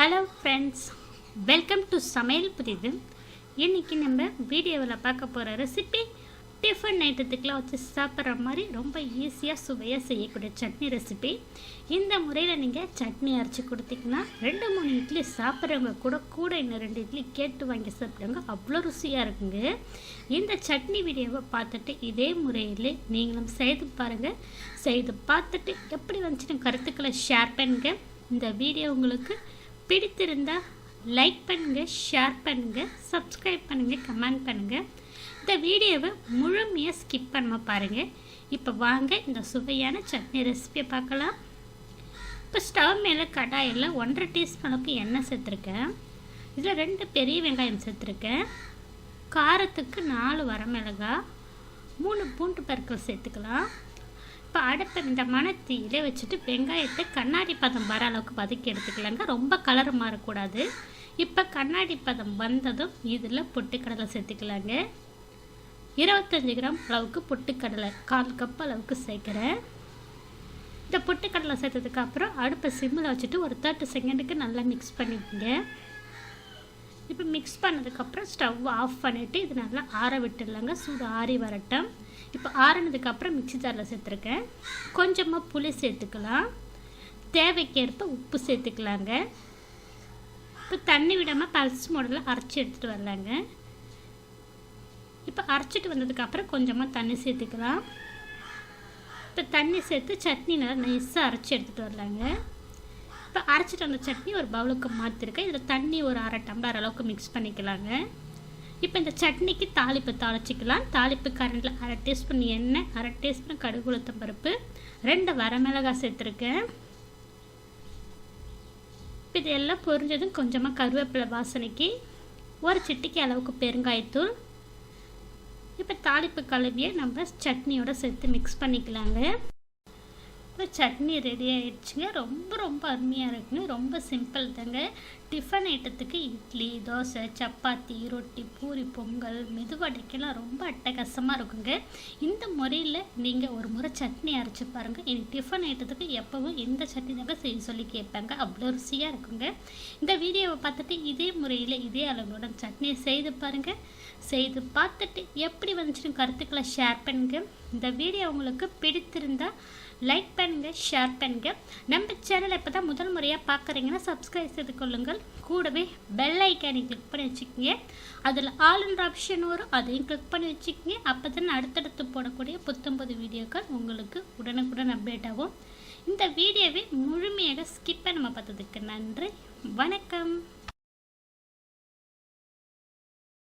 Hello friends welcome to சமையல் புரியுது இன்றைக்கி நம்ம வீடியோவில் பார்க்க போகிற ரெசிபி டிஃபன் ஐட்டத்துக்கெலாம் வச்சு சாப்பிட்ற மாதிரி ரொம்ப ஈஸியாக சுவையாக செய்யக்கூடிய சட்னி ரெசிபி இந்த முறையில் நீங்கள் சட்னி அரைச்சி கொடுத்தீங்கன்னா ரெண்டு மூணு இட்லி சாப்பிட்றவங்க கூட கூட இன்னும் ரெண்டு இட்லி கேட்டு வாங்கி சாப்பிட்றவங்க அவ்வளோ ருசியாக இருக்குங்க. இந்த சட்னி வீடியோவை பார்த்துட்டு இதே முறையில் நீங்களும் செய்து பாருங்கள் செய்து பார்த்துட்டு எப்படி வந்துச்சுன்னு கருத்துக்களை ஷேர் பண்ணுங்கள் இந்த வீடியோ உங்களுக்கு பிடித்திருந்தா லைக் பண்ணுங்கள் ஷேர் பண்ணுங்கள் சப்ஸ்கிரைப் பண்ணுங்கள் கமெண்ட் பண்ணுங்கள் இந்த வீடியோவை முழுமையாக ஸ்கிப் பண்ணாமல் பாருங்கள் இப்போ வாங்க இந்த சுவையான சட்னி ரெசிபியை பார்க்கலாம். இப்போ ஸ்டவ் மேலே கடாயில் ஒன்றரை டீஸ்பூனுக்கு எண்ணெய் சேர்த்துருக்கேன். இதில் ரெண்டு பெரிய வெங்காயம் சேர்த்துருக்கேன். காரத்துக்கு நாலு வரமிளகா மூணு பூண்டு பருக்கள் சேர்த்துக்கலாம். இப்போ அடுப்பை இந்த மணத்தீயில வச்சுட்டு வெங்காயத்தை கண்ணாடி பதம் வர அளவுக்கு வதக்கி எடுத்துக்கலாங்க. ரொம்ப கலர் மாறக்கூடாது இப்போ கண்ணாடி பதம் வந்ததும் இதில் பொட்டுக்கடலை சேர்த்துக்கலாங்க. இருபத்தஞ்சி கிராம் அளவுக்கு பொட்டுக்கடலை கால் கப் அளவுக்கு சேர்க்குறேன். இந்த பொட்டுக்கடலை சேர்த்ததுக்கு அப்புறம் அடுப்பை சிம்மில் வச்சுட்டு ஒரு தேர்ட்டி செகண்டுக்கு நல்லா மிக்ஸ் பண்ணிக்கோங்க. இப்போ மிக்ஸ் பண்ணதுக்கப்புறம் ஸ்டவ் ஆஃப் பண்ணிவிட்டு இது நல்லா ஆற விட்டுடலாங்க. சூடு ஆறி வரட்டும். இப்போ ஆறினதுக்கப்புறம் மிக்சி ஜாரில் சேர்த்துருக்கேன். கொஞ்சமாக புளி சேர்த்துக்கலாம். தேவைக்கேற்ப உப்பு சேர்த்துக்கலாங்க. இப்போ தண்ணி விடாமல் பல்ஸ் மாடலில் அரைச்சி எடுத்துகிட்டு வரலாங்க. இப்போ அரைச்சிட்டு வந்ததுக்கப்புறம் கொஞ்சமாக தண்ணி சேர்த்துக்கலாம். இப்போ தண்ணி சேர்த்து சட்னி நல்லா நைஸாக அரைச்சி எடுத்துகிட்டு வரலாங்க. இப்போ அரைச்சிட்டு வந்த சட்னி ஒரு பவுலுக்கு மாற்றிருக்கேன் இதில் தண்ணி ஒரு அரை டம்ளர் அளவுக்கு மிக்ஸ் பண்ணிக்கலாங்க. இப்போ இந்த சட்னிக்கு தாளிப்பு தாளிச்சிக்கலாம். தாளிப்பு கரண்டில் அரை டீஸ்பூன் எண்ணெய் அரை டீஸ்பூன் கடுகு உளுத்தம் பருப்பு ரெண்டு வரமிளகாய் சேர்த்துருக்கேன். இப்போ இது எல்லாம் பொரிஞ்சதும் கொஞ்சமாக கருவேப்பிலை வாசனைக்கு ஒரு சிட்டிக்கு அளவுக்கு பெருங்காயத்தூள். இப்போ தாளிப்பு கலவியை நம்ம சட்னியோட சேர்த்து மிக்ஸ் பண்ணிக்கலாங்க. சட்னி ரெடி ஆயிடுச்சுங்க. ரொம்ப ரொம்ப அருமையாக இருக்குங்க. ரொம்ப சிம்பிள் தாங்க. டிஃபன் ஐட்டத்துக்கு இட்லி தோசை சப்பாத்தி ரொட்டி பூரி பொங்கல் மெதுவடைக்கெல்லாம் ரொம்ப அட்டகாசமாக இருக்குங்க. இந்த முறையில் நீங்கள் ஒரு முறை சட்னி அரைச்சி பாருங்கள் எனக்கு டிஃபன் ஐட்டத்துக்கு எப்போவும் இந்த சட்னி தாங்க செய்ய சொல்லி கேட்பாங்க. அவ்வளோ ருசியாக இருக்குங்க. இந்த வீடியோவை பார்த்துட்டு இதே முறையில் இதே அளவுடன் சட்னியை செய்து பாருங்கள் செய்து பார்த்துட்டு எப்படி வந்துச்சுன்னு கருத்துக்களை ஷேர் பண்ணுங்கள் இந்த வீடியோ உங்களுக்கு பிடித்திருந்தால் லைக் பண்ணுங்கள் ஷேர் பண்ணுங்கள் நம்ம சேனலை இப்போ தான் முதல் முறையாக பார்க்குறீங்கன்னா சப்ஸ்கிரைப் செய்து கொள்ளுங்கள். கூடவே பெல் ஐக்கானை கிளிக் பண்ணி வச்சுக்கோங்க. அதில் ஆளுன்ற ஆப்ஷன் வரும். அதையும் கிளிக் பண்ணி வச்சுக்கோங்க. அப்போ தான் அடுத்தடுத்து போடக்கூடிய புத்தம்பது வீடியோக்கள் உங்களுக்கு உடனுக்குடன் அப்டேட் ஆகும். இந்த வீடியோவை முழுமையாக ஸ்கிப் பண்ணாமல் பார்த்ததுக்கு நன்றி. வணக்கம்.